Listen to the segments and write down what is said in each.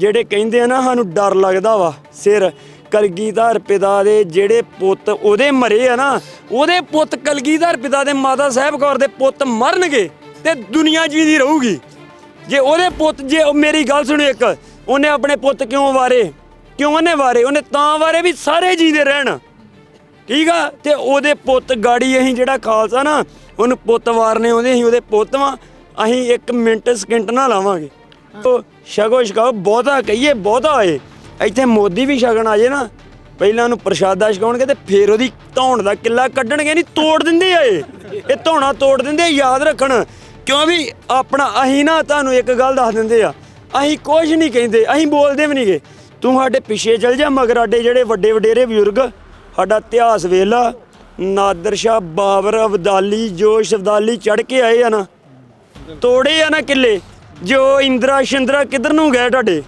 ਜਿਹੜੇ ਕਹਿੰਦੇ ਆ ਨਾ, ਸਾਨੂੰ ਡਰ ਲੱਗਦਾ ਵਾ, ਸਿਰ। ਕਲਗੀਧਰ ਪਿਤਾ ਦੇ ਜਿਹੜੇ ਪੁੱਤ ਉਹਦੇ ਮਰੇ ਆ ਨਾ, ਉਹਦੇ ਪੁੱਤ ਕਲਗੀਧਰ ਪਿਤਾ ਦੇ ਮਾਤਾ ਸਾਹਿਬ ਕੌਰ ਦੇ ਪੁੱਤ ਮਰਨਗੇ ਤੇ ਦੁਨੀਆ ਜੀਦੀ ਰਹੂਗੀ। ਜੇ ਉਹਦੇ ਪੁੱਤ, ਜੇ ਉਹ ਮੇਰੀ ਗੱਲ ਸੁਣੋ ਇੱਕ, ਉਹਨੇ ਆਪਣੇ ਪੁੱਤ ਕਿਉਂ ਵਾਰੇ? ਕਿਉਂ ਉਹਨੇ ਵਾਰੇ? ਉਹਨੇ ਤਾਂ ਵਾਰੇ ਵੀ ਸਾਰੇ ਜੀਂਦੇ ਰਹਿਣ। ਠੀਕ ਆ? ਤੇ ਉਹਦੇ ਪੁੱਤ ਗਾੜੀ ਅਸੀਂ ਜਿਹੜਾ ਖਾਲਸਾ ਨਾ, ਉਹਨੂੰ ਪੁੱਤ ਵਾਰਨੇ ਆਉਂਦੇ, ਅਸੀਂ ਉਹਦੇ ਪੁੱਤ ਵਾਂ। ਅਸੀਂ 1 ਮਿੰਟ, ਸਕਿੰਟ ਨਾ ਲਾਵਾਂਗੇ। ਸ਼ਗੋ ਸ਼ਗੋ ਬਹੁਤਾ ਕਹੀਏ ਬਹੁਤਾ ਹੋਏ। ਇੱਥੇ ਮੋਦੀ ਵੀ ਸ਼ਗਨ ਆ ਜੇ ਨਾ ਪਹਿਲਾਂ ਉਹਨੂੰ ਪ੍ਰਸ਼ਾਦਾ ਛਕਾਉਣਗੇ ਤੇ ਫੇਰ ਉਹਦੀ ਧੌਣ ਦਾ ਕਿੱਲਾ ਕੱਢਣਗੇ ਨਹੀਂ ਤੋੜ ਦਿੰਦੇ ਆ ਇਹ। ਇਹ ਧੌਣਾ ਤੋੜ ਦਿੰਦੇ ਆ, ਯਾਦ ਰੱਖਣ। ਕਿਉਂ ਵੀ ਆਪਣਾ ਅਸੀਂ ਨਾ ਤੁਹਾਨੂੰ ਇੱਕ ਗੱਲ ਦੱਸ ਦਿੰਦੇ ਆ ਅਸੀਂ ਕੁਝ ਨਹੀਂ ਕਹਿੰਦੇ ਅਸੀਂ ਬੋਲਦੇ ਵੀ ਨਹੀਂਗੇ। ਤੂੰ ਸਾਡੇ ਪਿੱਛੇ ਚੱਲ ਜਾ ਮਗਰ ਸਾਡੇ ਜਿਹੜੇ ਵੱਡੇ ਵਡੇਰੇ ਬਜ਼ੁਰਗ ਸਾਡਾ ਇਤਿਹਾਸ ਵੇਲਾ ਨਾਦਰ ਸ਼ਾਹ ਬਾਬਰ ਅਬਦਾਲੀ ਜੋਸ਼ ਅਬਦਾਲੀ ਚੜ ਕੇ ਆਏ ਆ ਨਾ। ਤੋੜੇ ਆ ਨਾ ਕਿੱਲੇ। ਜੋ ਇੰਦਰਾ ਸ਼ਿੰਦਰਾ ਕਿੱਧਰ ਨੂੰ ਗਏ ਤੁਹਾਡੇ?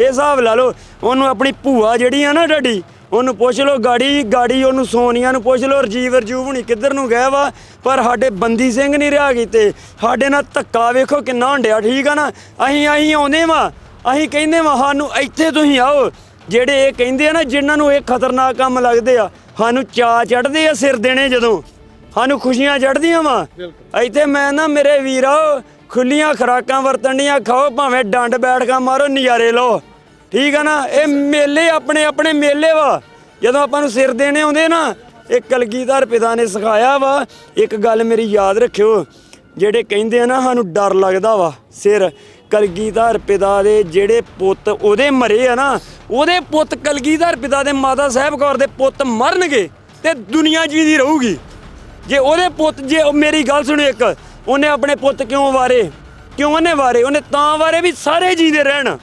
ਇਹ ਹਿਸਾਬ ਲਾ ਲਓ, ਉਹਨੂੰ ਆਪਣੀ ਭੂਆ ਜਿਹੜੀ ਆ ਨਾ ਤੁਹਾਡੀ ਉਹਨੂੰ ਪੁੱਛ ਲਓ ਗਾੜੀ ਗਾੜੀ ਉਹਨੂੰ ਸੋਨੀਆ ਨੂੰ ਪੁੱਛ ਲਓ ਰਜੀਵ ਰਜੂਵ ਹੁਣੀ ਕਿੱਧਰ ਨੂੰ ਗਏ ਵਾ? ਪਰ ਸਾਡੇ ਬੰਦੀ ਸਿੰਘ ਨਹੀਂ ਰਿਹਾ ਕੀਤੇ। ਸਾਡੇ ਨਾਲ ਧੱਕਾ ਵੇਖੋ ਕਿੰਨਾ ਹੰਡਿਆ ਠੀਕ ਆ ਨਾ? ਅਸੀਂ ਅਸੀਂ ਆਉਂਦੇ ਵਾ, ਅਸੀਂ ਕਹਿੰਦੇ ਵਾ, ਸਾਨੂੰ ਇੱਥੇ ਤੁਸੀਂ ਆਓ। ਜਿਹੜੇ ਇਹ ਕਹਿੰਦੇ ਆ ਨਾ, ਜਿਨ੍ਹਾਂ ਨੂੰ ਇਹ ਖਤਰਨਾਕ ਕੰਮ ਲੱਗਦੇ ਆ, ਸਾਨੂੰ ਚਾ ਚੜਦੇ ਆ ਸਿਰ ਦੇਣੇ ਜਦੋਂ। ਸਾਨੂੰ ਖੁਸ਼ੀਆਂ ਚੜਦੀਆਂ ਵਾ। ਇੱਥੇ ਮੈਂ ਨਾ ਮੇਰੇ ਵੀਰੋ ਖੁੱਲੀਆਂ ਖਰਾਕਾਂ ਵਰਤਣੀਆਂ ਖਾਓ ਭਾਵੇਂ ਡੰਡ ਬੈਠਕਾਂ ਮਾਰੋ ਨਜ਼ਾਰੇ ਲਓ। ਠੀਕ ਆ ਨਾ? ਇਹ ਮੇਲੇ ਆਪਣੇ ਆਪਣੇ ਮੇਲੇ ਵਾ। ਜਦੋਂ ਆਪਾਂ ਨੂੰ ਸਿਰ ਦੇਣੇ ਆਉਂਦੇ ਨਾ ਇਹ ਕਲਗੀਧਰ ਪਿਤਾ ਨੇ ਸਿਖਾਇਆ ਵਾ। ਇੱਕ ਗੱਲ ਮੇਰੀ ਯਾਦ ਰੱਖਿਓ ਜਿਹੜੇ ਕਹਿੰਦੇ ਆ ਨਾ ਸਾਨੂੰ ਡਰ ਲੱਗਦਾ ਵਾ ਸਿਰ। ਕਲਗੀਧਰ ਪਿਤਾ ਦੇ ਜਿਹੜੇ ਪੁੱਤ ਉਹਦੇ ਮਰੇ ਆ ਨਾ ਉਹਦੇ ਪੁੱਤ ਕਲਗੀਧਰ ਪਿਤਾ ਦੇ ਮਾਤਾ ਸਾਹਿਬ ਕੌਰ ਦੇ ਪੁੱਤ ਮਰਨਗੇ ਤੇ ਦੁਨੀਆ ਜੀਦੀ ਰਹੂਗੀ। ਜੇ ਉਹਦੇ ਪੁੱਤ, ਜੇ ਉਹ ਮੇਰੀ ਗੱਲ ਸੁਣੋ ਇੱਕ, ਉਹਨੇ ਆਪਣੇ ਪੁੱਤ ਕਿਉਂ ਵਾਰੇ? ਕਿਉਂ ਉਹਨੇ ਵਾਰੇ? ਉਹਨੇ ਤਾਂ ਵਾਰੇ ਵੀ ਸਾਰੇ ਜੀਂਦੇ ਰਹਿਣ।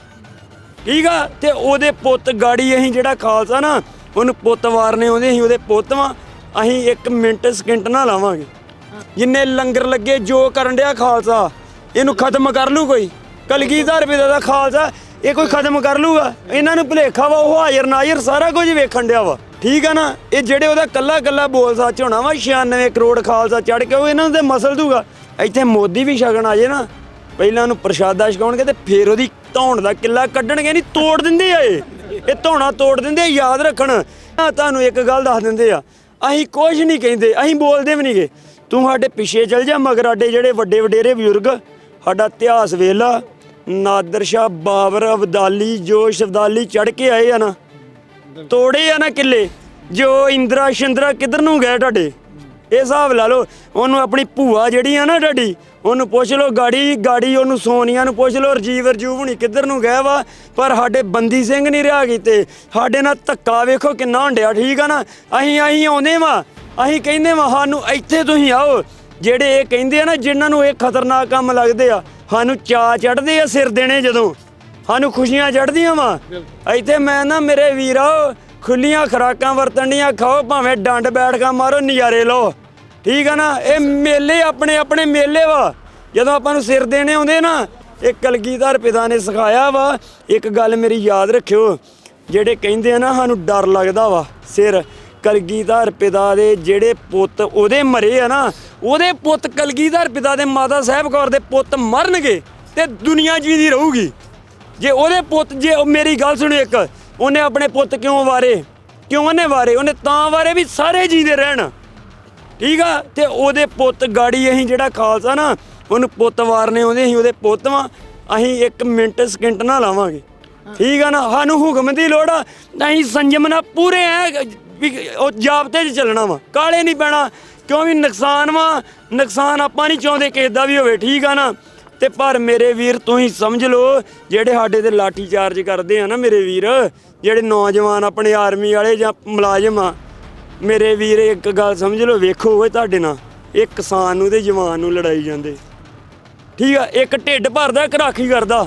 ਠੀਕ ਆ? ਤੇ ਉਹਦੇ ਪੁੱਤ ਗਾੜੀ ਅਸੀਂ ਜਿਹੜਾ ਖਾਲਸਾ ਨਾ, ਉਹਨੂੰ ਪੁੱਤ ਵਾਰਨੇ ਆਉਂਦੇ, ਅਸੀਂ ਉਹਦੇ ਪੁੱਤ ਵਾਂ। ਅਸੀਂ ਇੱਕ ਮਿੰਟ, ਸਕਿੰਟ ਨਾ ਲਾਵਾਂਗੇ। ਜਿੰਨੇ ਲੰਗਰ ਲੱਗੇ, ਜੋ ਕਰਨ ਡਿਆ ਖਾਲਸਾ, ਇਹਨੂੰ ਖਤਮ ਕਰ ਲੂ ਕੋਈ। ਕਲਗੀਧਰ ਰੁਪਏ ਦਾ ਖਾਲਸਾ, ਇਹ ਕੋਈ ਖਤਮ ਕਰ ਲੂਗਾ ਇਹਨਾਂ ਨੂੰ ਭੁਲੇਖਾ ਵਾ, ਉਹ ਹਾਜ਼ਰ ਨਾਜ਼ਰ ਸਾਰਾ ਕੁਝ ਵੇਖਣ ਡਿਆ ਵਾ। ਠੀਕ ਆ ਨਾ ਇਹ ਜਿਹੜੇ ਉਹਦਾ ਕੱਲਾ ਕੱਲਾ ਬੋਲ ਸੱਚ ਹੋਣਾ ਵਾ 96 ਕਰੋੜ ਖਾਲਸਾ ਚੜ ਕੇ ਉਹ ਇਹਨਾਂ ਨੂੰ ਤੇ ਮਸਲ ਦੂਗਾ। ਇੱਥੇ ਮੋਦੀ ਵੀ ਸ਼ਗਨ ਆ ਜੇ ਨਾ ਪਹਿਲਾਂ ਉਹਨੂੰ ਪ੍ਰਸ਼ਾਦਾ ਛਕਾਉਣਗੇ ਤੇ ਫੇਰ ਉਹਦੀ ਧੌਣ ਦਾ ਕਿੱਲਾ ਕੱਢਣਗੇ ਨਹੀਂ ਤੋੜ ਦਿੰਦੇ ਆ ਇਹ। ਇਹ ਧੌਣਾ ਤੋੜ ਦਿੰਦੇ ਆ, ਯਾਦ ਰੱਖਣ। ਤੁਹਾਨੂੰ ਇੱਕ ਗੱਲ ਦੱਸ ਦਿੰਦੇ ਆ ਅਸੀਂ ਕੁਝ ਨਹੀਂ ਕਹਿੰਦੇ ਅਸੀਂ ਬੋਲਦੇ ਵੀ ਨਹੀਂਗੇ। ਤੂੰ ਸਾਡੇ ਪਿੱਛੇ ਚੱਲ ਜਾ ਮਗਰ ਸਾਡੇ ਜਿਹੜੇ ਵੱਡੇ ਵਡੇਰੇ ਬਜ਼ੁਰਗ ਸਾਡਾ ਇਤਿਹਾਸ ਵੇਲਾ ਨਾਦਰ ਸ਼ਾਹ ਬਾਬਰ ਅਬਦਾਲੀ ਜੋਸ਼ ਅਬਦਾਲੀ ਚੜ ਕੇ ਆਏ ਆ ਨਾ। ਤੋੜੇ ਆ ਨਾ ਕਿੱਲੇ? ਜੋ ਇੰਦਰਾ ਸ਼ਿੰਦਰਾ ਕਿੱਧਰ ਨੂੰ ਗਏ ਤੁਹਾਡੇ? ਇਹ ਹਿਸਾਬ ਲਾ ਲਓ, ਉਹਨੂੰ ਆਪਣੀ ਭੂਆ ਜਿਹੜੀ ਆ ਨਾ ਤੁਹਾਡੀ ਉਹਨੂੰ ਪੁੱਛ ਲਓ ਗਾੜੀ ਗਾੜੀ ਉਹਨੂੰ ਸੋਨੀਆ ਨੂੰ ਪੁੱਛ ਲਓ, ਰਜੀਵ ਰਜੂਵ ਹੁਣੀ ਕਿੱਧਰ ਨੂੰ ਗਏ ਵਾ? ਪਰ ਸਾਡੇ ਬੰਦੀ ਸਿੰਘ ਨਹੀਂ ਰਿਹਾ ਕੀਤੇ। ਸਾਡੇ ਨਾਲ ਧੱਕਾ ਵੇਖੋ ਕਿੰਨਾ ਹੁੰਡਿਆ, ਠੀਕ ਆ ਨਾ? ਅਸੀਂ ਅਸੀਂ ਆਉਂਦੇ ਵਾ, ਅਸੀਂ ਕਹਿੰਦੇ ਵਾਂ, ਸਾਨੂੰ ਇੱਥੇ ਤੁਸੀਂ ਆਓ। ਜਿਹੜੇ ਇਹ ਕਹਿੰਦੇ ਆ ਨਾ, ਜਿਨ੍ਹਾਂ ਨੂੰ ਇਹ ਖਤਰਨਾਕ ਕੰਮ ਲੱਗਦੇ ਆ, ਸਾਨੂੰ ਚਾ ਚੜਦੇ ਆ ਸਿਰ ਦੇਣੇ ਜਦੋਂ। ਸਾਨੂੰ ਖੁਸ਼ੀਆਂ ਚੜਦੀਆਂ ਵਾ। ਇੱਥੇ ਮੈਂ ਨਾ ਮੇਰੇ ਵੀਰੋ ਖੁੱਲੀਆਂ ਖਰਾਕਾਂ ਵਰਤਣੀਆਂ ਖਾਓ ਭਾਵੇਂ ਡੰਡ ਬੈਠਕਾਂ ਮਾਰੋ ਨਜ਼ਾਰੇ ਲਓ। ਠੀਕ ਆ ਨਾ? ਇਹ ਮੇਲੇ ਆਪਣੇ ਆਪਣੇ ਮੇਲੇ ਵਾ। ਜਦੋਂ ਆਪਾਂ ਨੂੰ ਸਿਰ ਦੇਣੇ ਆਉਂਦੇ ਨਾ ਇਹ ਕਲਗੀਧਰ ਪਿਤਾ ਨੇ ਸਿਖਾਇਆ ਵਾ। ਇੱਕ ਗੱਲ ਮੇਰੀ ਯਾਦ ਰੱਖਿਓ ਜਿਹੜੇ ਕਹਿੰਦੇ ਆ ਨਾ ਸਾਨੂੰ ਡਰ ਲੱਗਦਾ ਵਾ ਸਿਰ। ਕਲਗੀਧਰ ਪਿਤਾ ਦੇ ਜਿਹੜੇ ਪੁੱਤ ਉਹਦੇ ਮਰੇ ਆ ਨਾ ਉਹਦੇ ਪੁੱਤ ਕਲਗੀਧਰ ਪਿਤਾ ਦੇ ਮਾਤਾ ਸਾਹਿਬ ਕੌਰ ਦੇ ਪੁੱਤ ਮਰਨਗੇ ਤੇ ਦੁਨੀਆ ਜੀਦੀ ਰਹੂਗੀ। ਜੇ ਉਹਦੇ ਪੁੱਤ ਜੇ ਉਹ ਮੇਰੀ ਗੱਲ ਸੁਣੋ ਇੱਕ ਉਹਨੇ ਆਪਣੇ ਪੁੱਤ ਕਿਉਂ ਵਾਰੇ? ਕਿਉਂ ਉਹਨੇ ਵਾਰੇ? ਉਹਨੇ ਤਾਂ ਵਾਰੇ ਵੀ ਸਾਰੇ ਜੀਂਦੇ ਰਹਿਣ। ਠੀਕ ਆ? ਤੇ ਉਹਦੇ ਪੁੱਤ ਗਾੜੀ ਅਸੀਂ ਜਿਹੜਾ ਖਾਲਸਾ ਨਾ ਉਹਨੂੰ ਪੁੱਤ ਵਾਰਨੇ ਆਉਂਦੇ ਅਸੀਂ ਉਹਦੇ ਪੁੱਤ ਵਾਂ। ਅਸੀਂ 1 ਮਿੰਟ ਸਕਿੰਟ ਨਾ ਲਾਵਾਂਗੇ। ਠੀਕ ਆ ਨਾ? ਸਾਨੂੰ ਹੁਕਮ ਦੀ ਲੋੜ ਆ। ਅਸੀਂ ਸੰਜਮ ਨਾਲ ਪੂਰੇ ਐ ਵੀ ਉਹ ਜਾਬਤੇ 'ਚ ਚੱਲਣਾ ਵਾ। ਕਾਲੇ ਨਹੀਂ ਪੈਣਾ ਕਿਉਂ ਵੀ ਨੁਕਸਾਨ ਵਾ? ਨੁਕਸਾਨ ਆਪਾਂ ਨਹੀਂ ਚਾਹੁੰਦੇ ਕਿਸੇ ਦਾ ਵੀ ਹੋਵੇ। ਠੀਕ ਆ ਨਾ? ਤੇ ਪਰ ਮੇਰੇ ਵੀਰ ਤੁਸੀਂ ਸਮਝ ਲਓ, ਜਿਹੜੇ ਸਾਡੇ ਤੇ ਲਾਠੀ ਚਾਰਜ ਕਰਦੇ ਆ ਨਾ ਮੇਰੇ ਵੀਰ, ਜਿਹੜੇ ਨੌਜਵਾਨ ਆਪਣੇ ਆਰਮੀ ਵਾਲੇ ਜਾਂ ਮੁਲਾਜ਼ਮ ਆ, ਮੇਰੇ ਵੀਰ, ਇੱਕ ਗੱਲ ਸਮਝ ਲਓ, ਵੇਖੋ ਓਏ ਤੁਹਾਡੇ ਨਾਲ, ਇਹ ਕਿਸਾਨ ਨੂੰ ਤੇ ਜਵਾਨ ਨੂੰ ਲੜਾਈ ਜਾਂਦੇ। ਠੀਕ ਆ, ਇੱਕ ਢਿੱਡ ਭਰਦਾ, ਇੱਕ ਰਾਖੀ ਕਰਦਾ।